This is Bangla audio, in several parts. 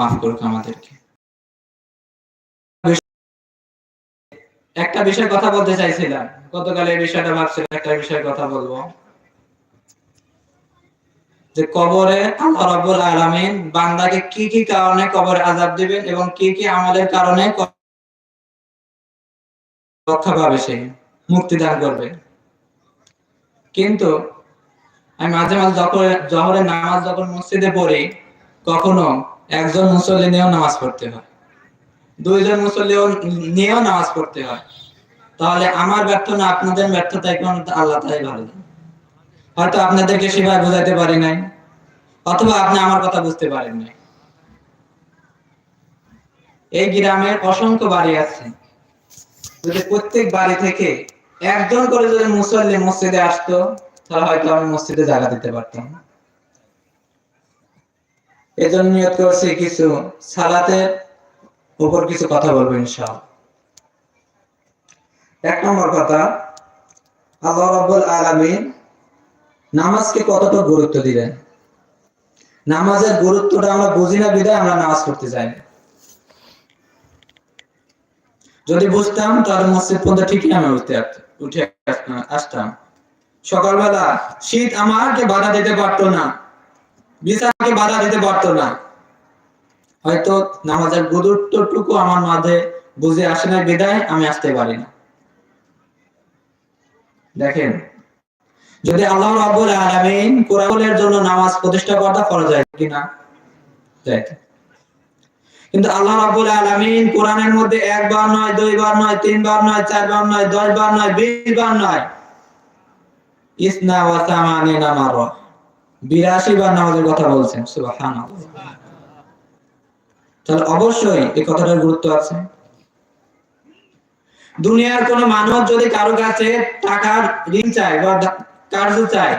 মাফ করুক আমাদেরকে। একটা বিষয় কথা বলতে চাইছিলাম। গতকাল এই বিষয়টা ভাবছিলাম, একটা বিষয়ে কথা বলব। যে কবরে আল্লাহ রাব্বুল আলামিন বান্দাকে কি কি কারণে কবরে আযাব দিবেন এবং কি কি আমলের কারণে রক্ষা পাবে সে মুক্তি দান করবে। কিন্তু আমি মাঝে মাঝে যখন জহরের নামাজ যখন মসজিদে পড়ি, কখনো একজন মুসল্লি নিয়েও নামাজ পড়তে হয়। দুইজন মুসল্লিও নিয়েও নামাজ পড়তে হয়। তাহলে আমার ব্যর্থ না, আপনাদের ব্যর্থতা এখন আল্লাহ তাই ভালো হয়তো আপনাদেরকে সেভাবে বোঝাতে পারি নাই, অথবা আপনি আমার কথা বুঝতে পারেন নাই। এই গ্রামের অসংখ্য বাড়ি আছে। যদি প্রত্যেক বাড়ি থেকে একজন করে যদি মুসল্লি মসজিদে আসতো, তাহলে হয়তো আমি মসজিদে জায়গা দিতে পারতাম। এজন্য নিয়ত করছি কিছু সালাতের উপর কিছু কথা বলব ইনশাআল্লাহ। এক নম্বর কথা, আল্লাহ রাব্বুল আলামিন নামাজকে কতটা গুরুত্ব দিলেন? নামাজের গুরুত্বটা আমরা বুঝি না, বিধায় আমরা নামাজ পড়তে যাই যদি বুঝতাম, তাহলে মসজিদ পর্যন্ত ঠিকই আমি উঠতে উঠে আসতাম। সকালবেলা শীত আমাকে বাধা দিতে পারতো না। বিছানাকে বাধা দিতে পারতো না। হয়তো নামাজের গুরুত্বটুকু আমার মাঝে বুঝে আসে না বিদায় আমি আসতে পারি না। দেখেন, যদি আল্লাহ রাব্বুল আলামিন কোরআনের জন্য নামাজ প্রতিষ্ঠা করতে ফরজ হয় কিনা? যাইতো কিন্তু আল্লাহ রাব্বুল আলামিন কোরআনের মধ্যে একবার নয়, দুইবার নয়, তিনবার নয়, চারবার নয়, দশবার নয় বিশ বার নয়। ইসনা ওয়া সামানিনা মাররা। 82 বার নামাজের কথা বলছেন, সুবহানাল্লাহ। তাহলে অবশ্যই এই কথাটার গুরুত্ব আছে। দুনিয়ার কোন মানুষ যদি কারও কাছে টাকার ঋণ চায় বা কার্য চায়,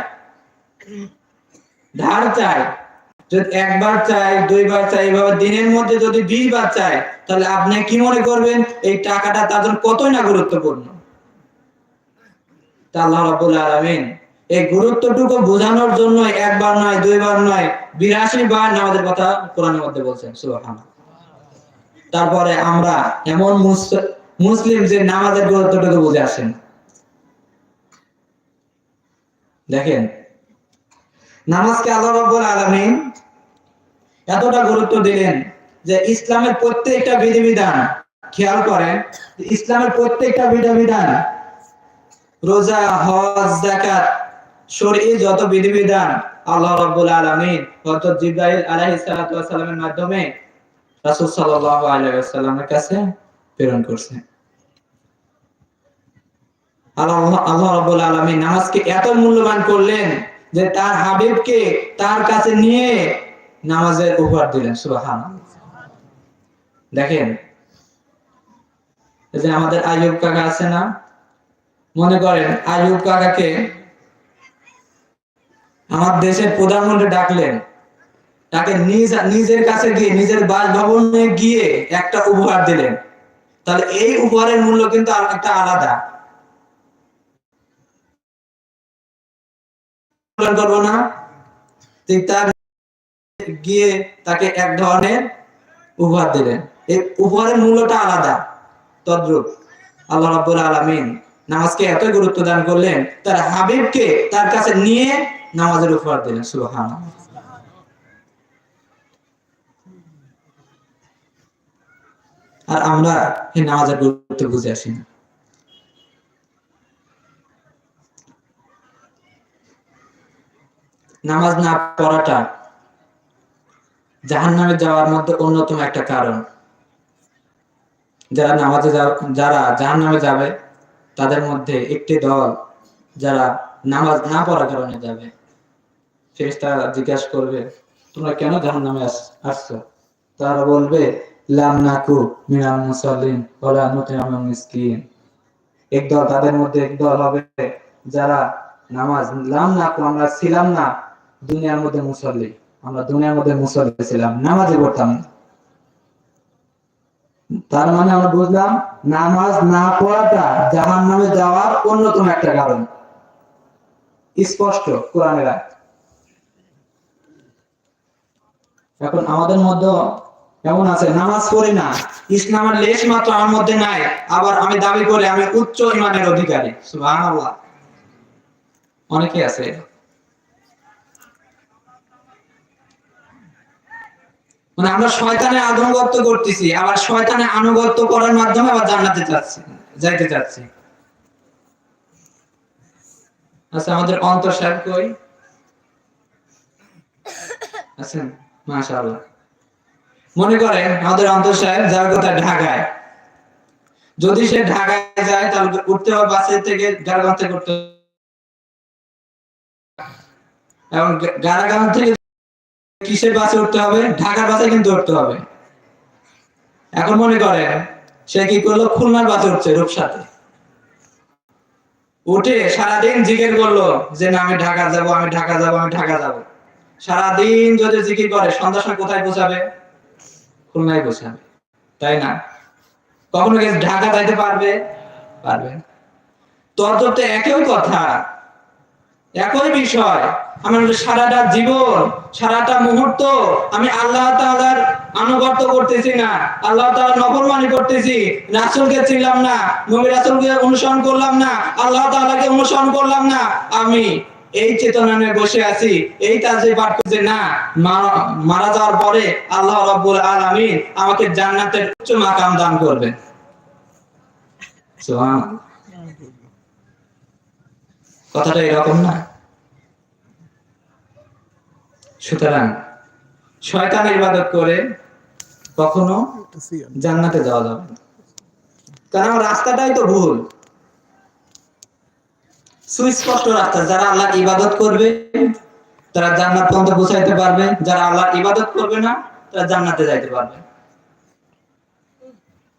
ধার চায়, যদি একবার চাই দুইবার চাই এভাবে দিনের মধ্যে যদি বিশ বার চায়, তাহলে আপনি কি মনে করবেন? এই টাকাটা জন্য কতই না গুরুত্বপূর্ণ? তা আল্লাহ রাব্বুল আলামিন এই গুরুত্বটুকু বোঝানোর জন্য একবার নয়, দুইবার নয়, বিরাশি বার নামাজের কথা কোরআনের মধ্যে বলছেন, সুবহানাল্লাহ। তারপরে আমরা এমন মুসলিম যে নামাজের গুরুত্বটুকু বুঝে আসেন। দেখেন, নামাজকে আল্লাহ রাব্বুল আলামিন এতটা গুরুত্ব দিলেন যে ইসলামের প্রত্যেকটা বিধিবিধান, খেয়াল করেন, ইসলামের প্রত্যেকটা বিধিবিধান, রোজা, হজ, যাকাত শরঈ যত বিধিবিধান আল্লাহ রাব্বুল আলামিন হযরত জিবরাইল আলাইহিস সালাতু ওয়াস সালামের মাধ্যমে রাসূল সাল্লাল্লাহু আলাইহি ওয়াসাল্লামের কাছে প্রেরণ করছেন আল্লাহ রাব্বুল আলামিন নামাজকে এত মূল্যবান করলেন যে তার হাবিবকে তার কাছে নিয়ে নামাজের উপহার দিলেন, সুবহানাল্লাহ। দেখেন যে আমাদের আইয়ুব কাকা আছে না? মনে করেন আইয়ুব কাকাকে আমার দেশের প্রধানমন্ত্রী ডাকলেন। তাকে নিজ নিজের কাছে গিয়ে, নিজের বাসভবনে গিয়ে একটা উপহার দিলেন। তাহলে এই উপহারের মূল্য কিন্তু একটা আলাদা। করব না। তার গিয়ে তাকে এক ধরনের উপহার দিলেন। এই উপহারের মূল্যটা আলাদা। তদ্রুপ আল্লাহ রাব্বুল আলামিন নামাজকে এত গুরুত্ব দান করলেন, তার হাবিবকে তার কাছে নিয়ে নামাজের উপহার দিলেন, সুবহানাল্লাহ। আর আমরা এই নামাজের গুরুত্ব বুঝে আসি না। নামাজ না পড়াটা জাহান নামে যাওয়ার মধ্যে অন্যতম একটা কারণ। যারা নামাজে যারা জাহান নামে যাবে, তাদের মধ্যে একটি দল যারা নামাজ না পড়ার কারণে যাবে। ফেরেশতা জিজ্ঞাসা করবে, তোমরা কেন জাহান নামে আসছো? তারা বলবে, লাম নাকু মিনাল ওলা মিসকিন। এক দল তাদের মধ্যে এক দল হবে যারা নামাজ, লাম নাকু, আমরা ছিলাম না দুনিয়ার মধ্যে মুসল্লি, আমরা দুনিয়ার মধ্যে মুসল্লি ছিলাম নামাজে পড়তাম না। তার মানে আমরা বুঝলাম, নামাজ না পড়াটা জাহান নামে যাওয়ার অন্যতম একটা কারণ। স্পষ্ট, কোরআনের আয়াত। এখন আমাদের মধ্যে এমন আছে, নামাজ পড়ি না। ইসলামের লেশ মাত্র আমার মধ্যে নাই, আবার আমি দাবি করে আমি উচ্চ ইমানের অধিকারী। সুবহানাল্লাহ। অনেকে আছে। মানে আমরা শয়তানের আনুগত্য করতেছি, আবার শয়তানে আনুগত্য করার মাধ্যমে আবার জান্নাতে যাচ্ছি, যাইতে চাচ্ছি আচ্ছা আমাদের অন্তর সাহেব কই? আছেন? মাশাআল্লাহ। মনে করেন আমাদের অন্তর সাহেব যার কথা ঢাকায়। যদি সে ঢাকায় যায়, তাহলে উঠতে হবে বাসে থেকে গাড়াগাঁও থেকে উঠতে এবং গাড়াগাঁও থেকে কিসের বাসে উঠতে হবে? ঢাকার বাসে কিন্তু উঠতে হবে। এখন মনে করেন সে কি করল? খুলনার বাসে উঠছে রূপসাতে। উঠে সারাদিন জিজ্ঞেস করল যে না, আমি ঢাকা যাব, আমি ঢাকা যাব, আমি ঢাকা যাব। সারাদিন যদি জিকির করে সন্ধ্যার সময় কোথায় পৌঁছাবে? খুলনায় পৌঁছাবে। তাই না? কখনো ঢাকা যাইতে পারবে? পারবে তোর তো তো একই কথা, একই বিষয়। আমার সারাটা জীবন, সারাটা মুহূর্ত আমি আল্লাহ তাআলার আনুগত্য করতেছি না। আল্লাহ তাআলার নফরমানি করতেছি। রাসূলকে ছিলাম না, নবী রাসূলকে অনুসরণ করলাম না, আল্লাহ তাআলাকে অনুসরণ করলাম না। আমি এই চেতনা নিয়ে বসে আছি এই তাজে পাঠ করছে না মারা যাওয়ার পরে আল্লাহ রাব্বুল আলামিন আমাকে জান্নাতের উচ্চ মাকাম দান সুবহানাল্লাহ কথাটা এরকম না। সুতরাং শয়তান ইবাদত করে কখনো জান্নাতে যাওয়া যাবে কারণ রাস্তাটাই তো ভুল। সুস্পষ্ট রাস্তা। যারা আল্লাহ ইবাদত করবে, তারা জান্নাত পর্যন্ত পৌঁছাইতে পারবে। যারা আল্লাহ ইবাদত করবে না, তারা জান্নাতে যাইতে পারবে।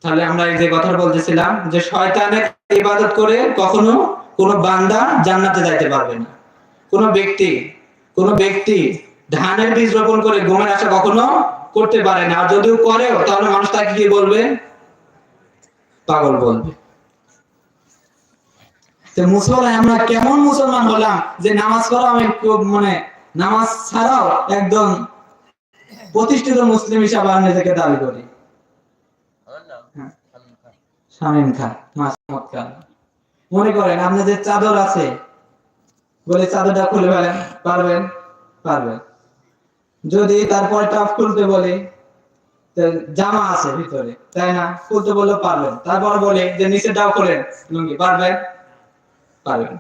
তাহলে আমরা এই যে কথা বলতেছিলাম যে শয়তানের ইবাদত করে কখনো কোনো বান্দা জান্নাতে যাইতে পারবে না। কোনো ব্যক্তি কোনো ব্যক্তি ধানের বীজ রোপণ করে গমের আশা কখনো করতে পারে না। আর যদিও করেও, তাহলে মানুষ তাকে কি বলবে? পাগল বলবে। তো মুসলমান, আমরা কেমন মুসলমান হলাম? যে নামাজ পড়া আমি মানে নামাজ ছাড়াও একদম প্রতিষ্ঠিত মুসলিম হিসাবে আমি নিজেকে দাবি করি। হ্যাঁ। শামীম খান মনে করেন, আপনাদের চাদর আছে বলে চাদরটা খুলে ফেলেন, পারবেন? পারবেন। যদি তারপরে টাফ খুলতে বলি জামা আছে ভিতরে, তাই না? খুলতে বললে পারবেন। তারপর বলে, যে নিচে ডাও খোলেন, লুঙ্গি, পারবেন? পারবেন।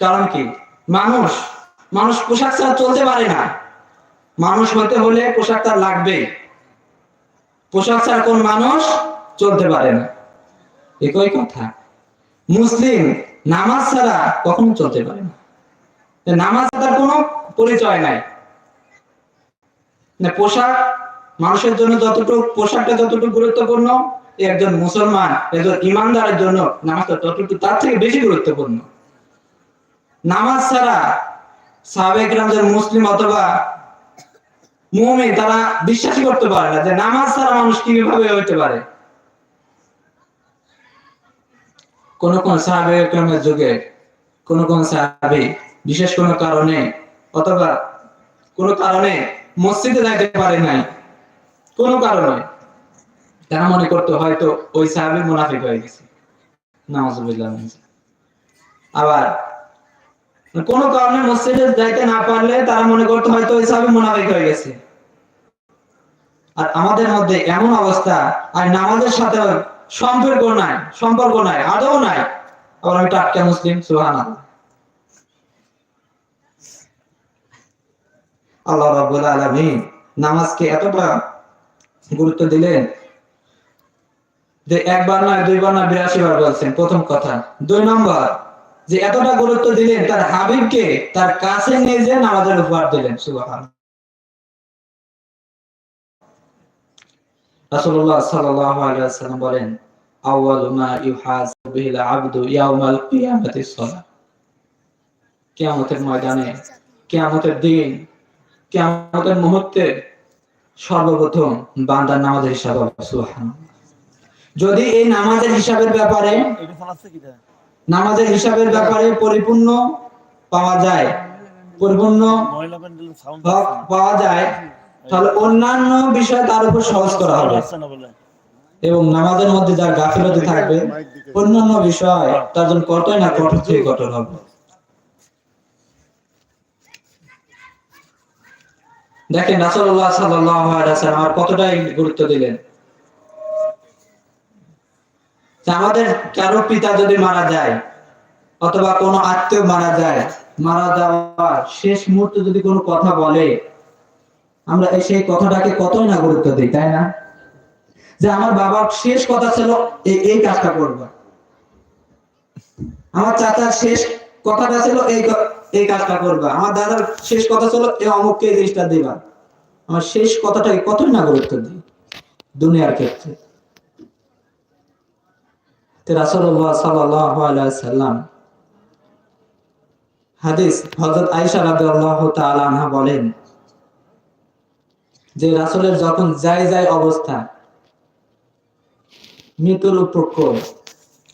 কারণ কি? মানুষ মানুষ পোশাক ছাড়া চলতে পারে না। মানুষ হতে হলে পোশাক তার লাগবেই। পোশাক ছাড়া কোন মানুষ চলতে পারে না। একই কথা। মুসলিম নামাজ ছাড়া কখনো চলতে পারে না। নামাজ তার কোনো পরিচয় নাই। পোশাক মানুষের জন্য যতটুকু, পোশাকটা যতটুকু গুরুত্বপূর্ণ একজন মুসলমান, একজন ইমানদারের জন্য নামাজটা ততটুকু তার থেকে বেশি গুরুত্বপূর্ণ। নামাজ ছাড়া সাবেক রামজান মুসলিম অথবা মুমিন তারা বিশ্বাসই করতে পারে না যে নামাজ ছাড়া মানুষ কীভাবে হইতে পারে। কোন কোন সাহাবে একরামের যুগে, কোন কোন সাহাবি বিশেষ কোন কারণে অথবা কোন কারণে মসজিদে যাইতে পারে নাই। কোন কারণে। তারা মনে করতো হয়তো ওই সাহাবি মুনাফিক হয়ে গেছে। আবার কোন কারণে মসজিদে যাইতে না পারলে তারা মনে করতো হয়তো ওই সাহাবি মুনাফিক হয়ে গেছে। আর আমাদের মধ্যে এমন অবস্থা, আর নামাজের সাথে সম্পর্ক নাই সম্পর্ক নাই, আদৌ নাই। আবার আমি টাটকা মুসলিম সুহান আল্লাহ রাব্বুল আলামিন নামাজকে এতটা গুরুত্ব দিলেন যে একবার নয়, দুইবার নয়, বিরাশি বার বলছেন, প্রথম কথা। দুই নম্বর, যে এতটা গুরুত্ব দিলেন তার হাবিবকে, তার কাছে নিয়ে নামাজের উপহার দিলেন রাসূলুল্লাহ সাল্লাল্লাহু আলাইহি ওয়াসাল্লাম বলেন, আউয়ালু মা ইউহাসাবু বিহিল আবদু ইয়াউমাল কিয়ামাতি কিয়ামতের ময়দানে, কিয়ামতের দিন, কিয়ামতের মুহূর্তে সর্বপ্রথম বান্দার নামাজের হিসাব সুবহানাল্লাহ। যদি এই নামাজের হিসাবের ব্যাপারে নামাজের হিসাবের ব্যাপারে পরিপূর্ণ পাওয়া যায় পরিপূর্ণ পাওয়া যায় তাহলে অন্যান্য বিষয় তার উপর সহজ করা হবে। এবং নামাজের মধ্যে যার গাফিলতি থাকবে অন্যান্য বিষয় তার জন্য কতই না কঠোর থেকে কঠোর হবে। দেখেন রাসূলুল্লাহ সাল্লাল্লাহু আলাইহি আর কতটাই গুরুত্ব দিলেন। আমাদের কারও পিতা যদি মারা যায়, অথবা কোনো আত্মীয় মারা যায়, মারা যাওয়ার শেষ মুহূর্তে যদি কোনো কথা বলে, আমরা সেই কথাটাকে কতই না গুরুত্ব দিই, তাই না? যে আমার বাবার শেষ কথা ছিল এই কাজটা করবা। আমার চাচার শেষ কথাটা ছিল এই এই কাজটা করবা। আমার দাদার শেষ কথা ছিল এই অমুককে এই জিনিসটা দিবা। আমার শেষ কথাটাকে কতই না গুরুত্ব দিই, দুনিয়ার ক্ষেত্রে। বলেন যে রাসূলের যখন যাই যাই অবস্থা, মৃত্যুর উপক্রম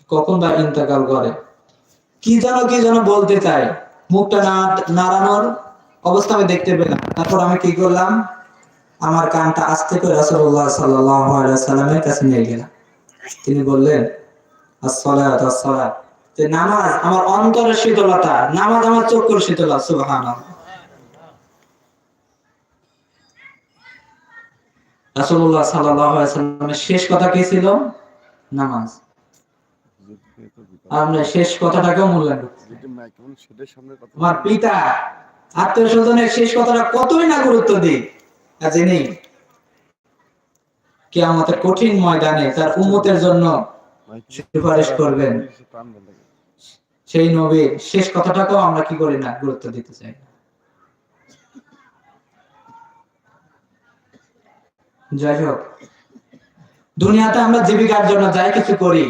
কখন বা ইন্তেকাল করে? কি যেন কি যেন বলতে চাই। মুখটা না, নাড়ানোর অবস্থা আমি দেখতে পেলাম। তারপর আমি কি করলাম? আমার কানটা আস্তে করে রাসূলুল্লাহ সাল্লাল্লাহু আলাইহি সাল্লামের কাছে নিয়ে গেলাম। তিনি বললেন আসসালাত আসসালাত যে নামাজ আমার অন্তরের শীতলতা নামাজ আমার চক্ষুর শীতলতা সুবহানাল্লাহ। রাসূলুল্লাহ সাল্লাল্লাহু আলাইহি সাল্লামের শেষ কথা কি ছিল? নামাজ। আমরা শেষ কথাটাকেও মূল্যায়ন করছি আমার পিতা আত্মীয় স্বজনের শেষ কথাটা কতই না গুরুত্ব দিই আর যিনি কে আমাদের কঠিন ময়দানে তার উম্মতের জন্য সুপারিশ করবেন, সেই নবীর শেষ কথাটাকেও আমরা কি করি না, গুরুত্ব দিতে চাই। যাই হোক, দুনিয়াতে আমরা জীবিকার জন্য যাই কিছু করি।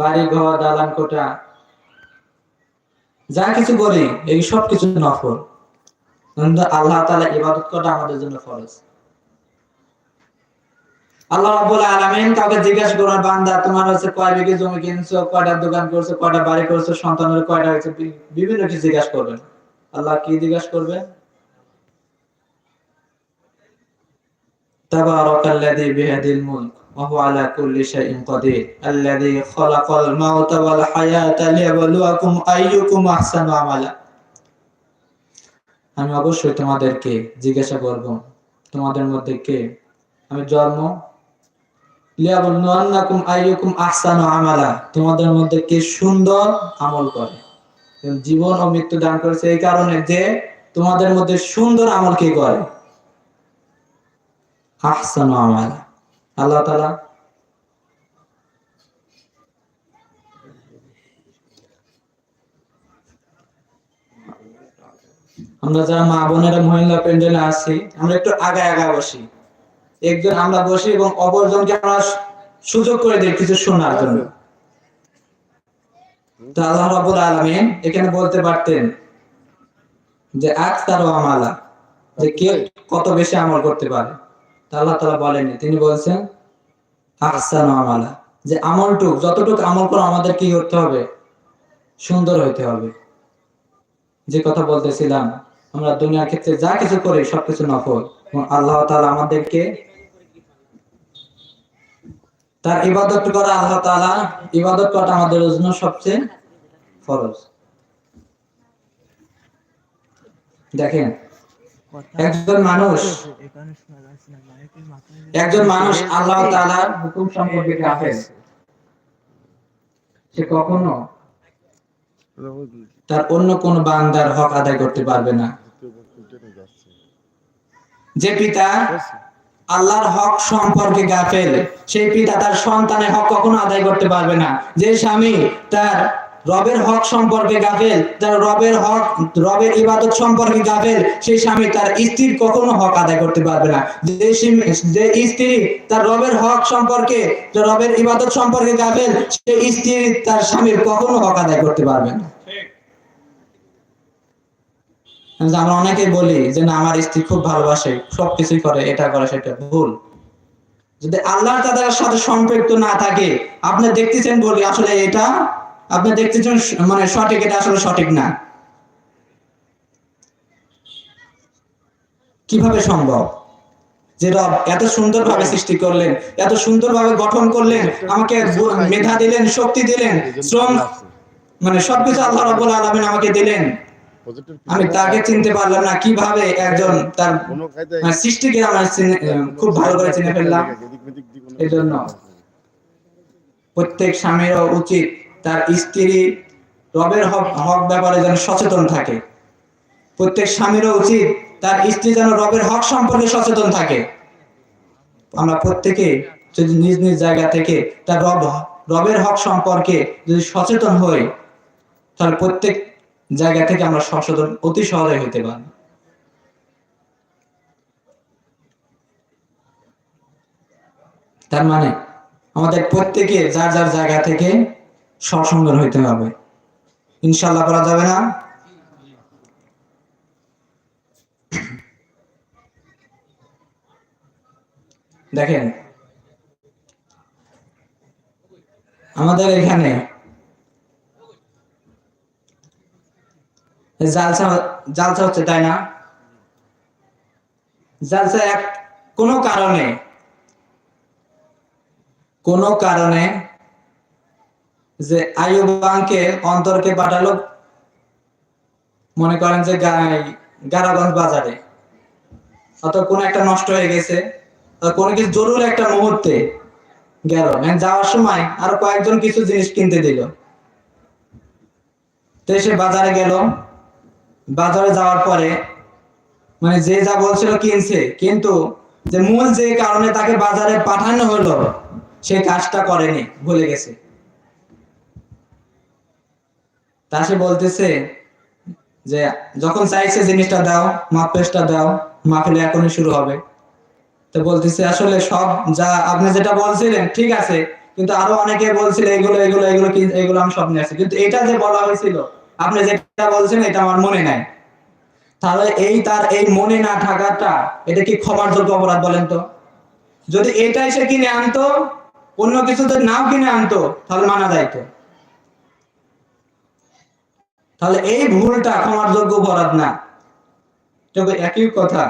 বাড়ি ঘর, দালান কোটা যা কিছু করি, এই সব কিছু নফল আল্লাহ তালা ইবাদত করা আমাদের জন্য ফরজ। আল্লাহ রাব্বুল আলামিন কাউকে জিজ্ঞাসা করার বান্দা তোমার হচ্ছে কয় বিঘে জমি কিনছো কয়টা দোকান করছো কয়টা বাড়ি করছো সন্তানের কয়টা হয়েছে বি- বিভিন্ন কিছু জিজ্ঞাসা করবেন আল্লাহ কি জিজ্ঞাসা করবে تبارك الذي بيده الملك وهو على كل شيء قدير الذي خلق الموت والحياة ليبلوكم أيكم أحسن عملا আমি অবশ্যই তোমাদেরকে জিজ্ঞাসা করব তোমাদের মধ্যে কে আমি জন্ম লিয়াবলুয়ান্নাকুম আইয়ুকুম আহসানু তোমাদের মধ্যে কে সুন্দর আমল করে। জীবন ও মৃত্যু দান করেছে এই কারণে যে তোমাদের মধ্যে সুন্দর আমল কে করে? আহসানু আমালা। আল্লাহ তাআলা আমরা যারা মা বোনেরা মহিলা প্যান্ডেলে আছি, আমরা একটু আগায় আগায় বসি। একজন আমরা বসি এবং অপরজনকে আমরা সুযোগ করে দিই কিছু শোনার জন্য। তো আল্লাহ রাব্বুল আলামিন এখানে বলতে পারতেন যে আকতার আমালা যে কে কত বেশি আমল করতে পারে। আল্লাহ তাআলা বলেনি তিনি আহসান আমালা যে আমলটুক, যতটুকু আমল করো আমাদের কি করতে হবে? সুন্দর হইতে হবে। যে কথা বলতেছিলাম, আমরা দুনিয়ার ক্ষেত্রে যা কিছু করি সবকিছু নফল। এবং আল্লাহ তাআলা আমাদেরকে তার ইবাদত করা আল্লাহ তাআলা ইবাদত করা আমাদের জন্য সবচেয়ে ফরজ। দেখেন, একজন মানুষ একজন মানুষ আল্লাহ তাআলার হুকুম সম্পর্কে গাফেল সে কখনো তার অন্য কোন বান্দার হক আদায় করতে পারবে না। যে পিতা আল্লাহর হক সম্পর্কে গাফেল। সেই পিতা তার সন্তানের হক কখনো আদায় করতে পারবে না। যে স্বামী তার রবের হক সম্পর্কে গাফেল, তার রবের হক, রবের ইবাদত সম্পর্কে গাফেল, সেই স্বামী তার স্ত্রীর কখনো হক আদায় করতে পারবে না। যে যে স্ত্রী তার রবের হক সম্পর্কে রবের ইবাদত সম্পর্কে গাফেল, সেই স্ত্রী তার স্বামীর কখনো হক আদায় করতে পারবে না যে আমরা অনেকে বলি যে না, আমার স্ত্রী খুব ভালোবাসে, সবকিছুই করে, এটা করে, সেটা ভুল। যদি আল্লাহ তাদের সাথে সম্পৃক্ত না থাকে, আপনি দেখতেছেন বলি, আসলে এটা, আপনি দেখতেছেন মানে সঠিক, এটা আসলে সঠিক না। কীভাবে সম্ভব? যে রব এত সুন্দরভাবে সৃষ্টি করলেন, এত সুন্দরভাবে গঠন করলেন, আমাকে মেধা দিলেন, শক্তি দিলেন, শ্রম মানে সবকিছু আল্লাহ রাব্বুল আলামিন আমাকে দিলেন। আমি তাকে চিনতে পারলাম না কীভাবে একজন তার মানে সৃষ্টিকে আমরা খুব ভালো করে চিনে ফেললাম। এদিক মেদিক দিয়ে কোনো এই জন্য প্রত্যেক স্বামীরও উচিত তার স্ত্রী রবের হক হক ব্যাপারে যেন সচেতন থাকে। প্রত্যেক স্বামীরও উচিত তার স্ত্রী যেন রবের হক সম্পর্কে সচেতন থাকে। আমরা প্রত্যেকে যদি নিজ নিজ জায়গা থেকে তার রব রবের হক সম্পর্কে যদি সচেতন হই তাহলে প্রত্যেক জায়গা থেকে আমরা সচেতন অতি সহজে হইতে পারি। তার মানে আমাদের প্রত্যেকে যার যার জায়গা থেকে সসংগর হইতে হবে। ইনশাল্লাহ করা যাবে না? দেখেন, আমাদের এখানে জালসা হচ্ছে তাই না? জালসা এক, কোনো কারণে কোনো কারণে যে আয়ুবাংকে অন্তরকে পাঠালো, মনে করেন যে গারাগঞ্জ বাজারে। অথবা কোনো একটা নষ্ট হয়ে গেছে কোনো কিছু জরুরি একটা মুহূর্তে গেল। মানে যাওয়ার সময় আরও কয়েকজন কিছু জিনিস কিনতে দিল। তো সে বাজারে গেল বাজারে যাওয়ার পরে মানে যে যা বলছিল কিনছে, কিন্তু যে মূল যে কারণে তাকে বাজারে পাঠানো হলো, সে কাজটা করেনি, ভুলে গেছে। তা সে বলতেছে যে, যখন চাইছে জিনিসটা দাও মাপেসটা দাও মাহফিল এখনই শুরু হবে। তো বলতেছে, আসলে সব যা, আপনি যেটা বলছিলেন, ঠিক আছে, কিন্তু আরও অনেকে বলছিল, এগুলো এগুলো এগুলো এগুলো আমি সব নিয়ে আসছি। কিন্তু এটা যে বলা হয়েছিল আপনি যেটা বলছেন, এটা আমার মনে নাই। তাহলে এই তার এই মনে না থাকাটা, এটা কি ক্ষমার যোগ্য অপরাধ বলেন তো? যদি এটাই সে কিনে আনতো, অন্য কিছু যদি নাও কিনে আনতো, তাহলে মানা যাইতো তাহলে এই ভুলটা ক্ষমার যোগ্য অপরাধ না। তবে একই কথা,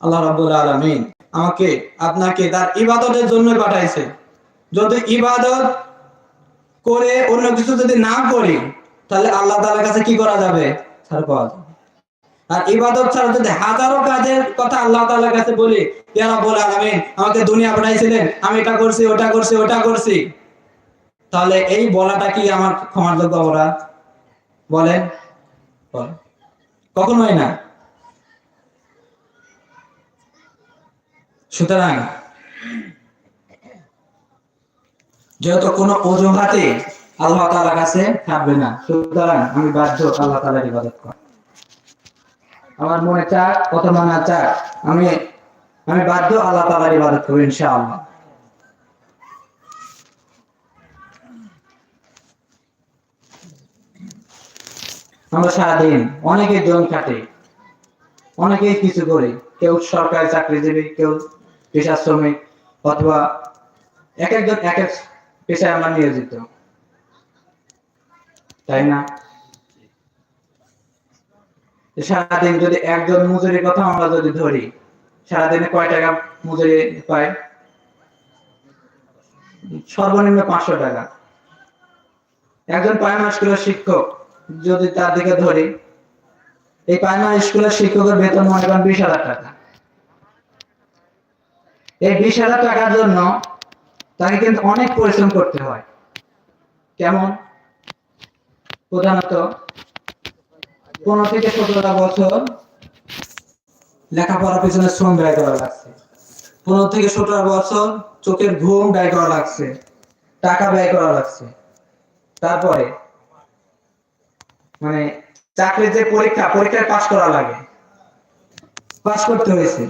আল্লাহ রাব্বুল আলামিন আমাকে, আপনাকে তার ইবাদতের জন্য পাঠাইছে। যদি ইবাদত করে অন্য কিছু যদি না করি তাহলে আল্লাহ তাআলার কাছে কি করা যাবে? ছাড় পাওয়া যাবে। আর ইবাদত ছাড়া যদি হাজারো কাজের কথা আল্লাহ তাআলার কাছে বলি, ইয়া রাব্বুল আলামিন, আমাকে দুনিয়া পাঠাইছিলেন আমি এটা করছি, ওটা করছি ওটা করছি। তাহলে এই বলাটা কি আমার ক্ষমার যোগ্য অপরাধ বলেন। কখনোই না। সুতরাং, যেহেতু কোনো অজুহাতে আল্লাহ তাআলার কাছে থাকবে না। সুতরাং আমি বাধ্য আল্লাহ তাআলার ইবাদত করা আমার মনে চাক অথবা না চাক আমি আমি বাধ্য আল্লাহ তাআলার ইবাদত করব ইনশাআল্লাহ। আমরা সারাদিন অনেকে জন কাটে, অনেকেই কিছু করে। কেউ সরকারি চাকরিজীবী, কেউ পেশা শ্রমিক অথবা এক একজন এক এক পেশায় আমরা নিয়োজিত। তাই না? সারাদিন যদি একজন মজুরির কথা আমরা যদি ধরি, সারাদিনে কয় টাকা মজুরি পায়? সর্বনিম্ন পাঁচশো টাকা। একজন প্রাইমারি স্কুলের শিক্ষক যদি তার দিকে ধরি, এই প্রাইমারি স্কুলের শিক্ষকের বেতন মনে করেন বিশ হাজার টাকা। এই বিশ হাজার টাকার জন্য তাকে কিন্তু অনেক পরিশ্রম করতে হয়। কেমন? প্রধানত পনেরো থেকে সতেরোটা বছর লেখাপড়ার পিছনে শ্রম ব্যয় করা লাগছে। পনেরো থেকে সতেরো বছর চোখের ঘুম ব্যয় করা লাগছে, টাকা ব্যয় করা লাগছে। তারপরে মানে চাকরির যে পরীক্ষা, পরীক্ষায় পাশ করা লাগে। পাশ করতে হয়েছে।